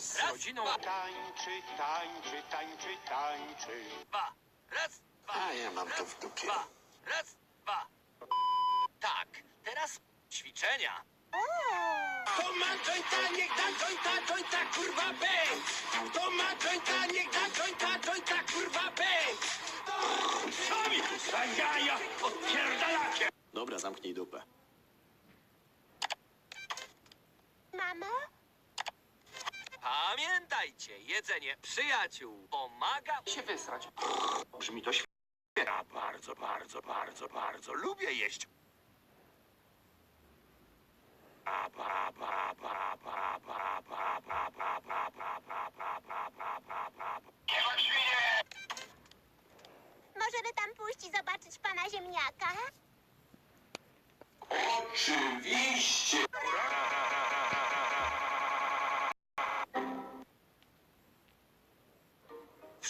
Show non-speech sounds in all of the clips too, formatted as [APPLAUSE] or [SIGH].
wraz z Raz, rodziną. dwa. Tańczy, tańczy, tańczy, tańczy. Dwa. Raz, dwa. A ja mam to Raz, w dupie. Dwa. Raz, dwa. Tak, teraz ćwiczenia. Kto ma jointa, niech da jointa, jointa, kurwa, bęk! Kto ma jointa, niech da jointa, jointa, kurwa, bęk! Sami za jaja odpierdalacie! Dobra, zamknij dupę. Pamiętajcie, jedzenie przyjaciół pomaga się wysrać. Brzmi to świetnie. Ja bardzo, bardzo, bardzo, bardzo lubię jeść. Pa, pa, pa, pa, pa, pa, pa, pa, pa, pa, pa, pa, pa, pa, pa, pa, pa. Możemy tam pójść i zobaczyć pana ziemniaka? Oczywiście!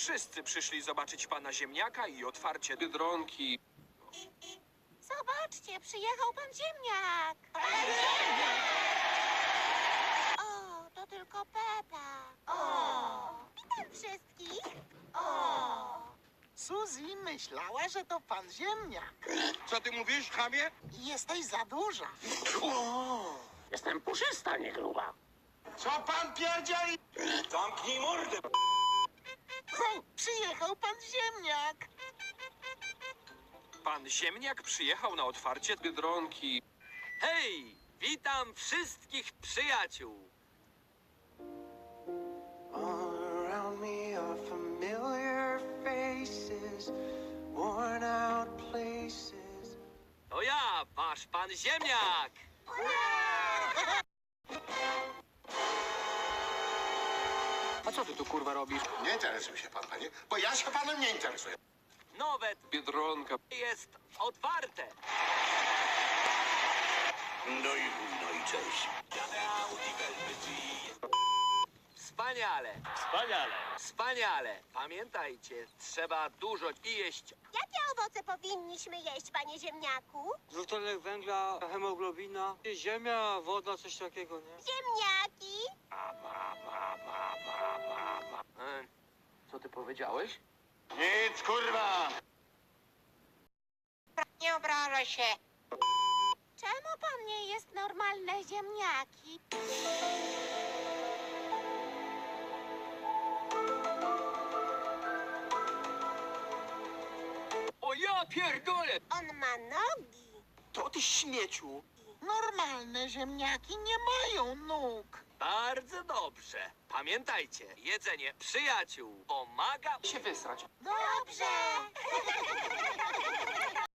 Wszyscy przyszli zobaczyć pana ziemniaka i otwarcie Biedronki. Zobaczcie, przyjechał pan ziemniak. O, to tylko Pepa. O, witam wszystkich. O. Suzy myślała, że to pan ziemniak. Co ty mówisz, chamie? Jesteś za duża. Jestem puszysta, nie gruba. Co pan pierdzieli? Zamknij mordę! O, przyjechał pan ziemniak. Pan ziemniak przyjechał na otwarcie Biedronki. Hej, witam wszystkich przyjaciół. All around me are familiar faces, worn out places. To ja, wasz pan ziemniak. A co ty tu kurwa robisz? Nie interesuj się pan, panie, bo ja się panem nie interesuję. Nowe Biedronka. jest otwarte. No i chuj, no i cześć. Wspaniale. Wspaniale. Wspaniale. Pamiętajcie, trzeba dużo jeść. Jakie owoce powinniśmy jeść, panie ziemniaku? Dwutlenek węgla, hemoglobina, ziemia, woda, coś takiego, nie? Ziemniaki? E, Co ty powiedziałeś? Nic, kurwa! Nie obrażę się. Czemu pan nie jest normalne ziemniaki? Pierdolę! On ma nogi. To ty śmieciu. Normalne ziemniaki nie mają nóg. Bardzo dobrze. Pamiętajcie, jedzenie przyjaciół pomaga Się wysrać. Dobrze. [LAUGHS]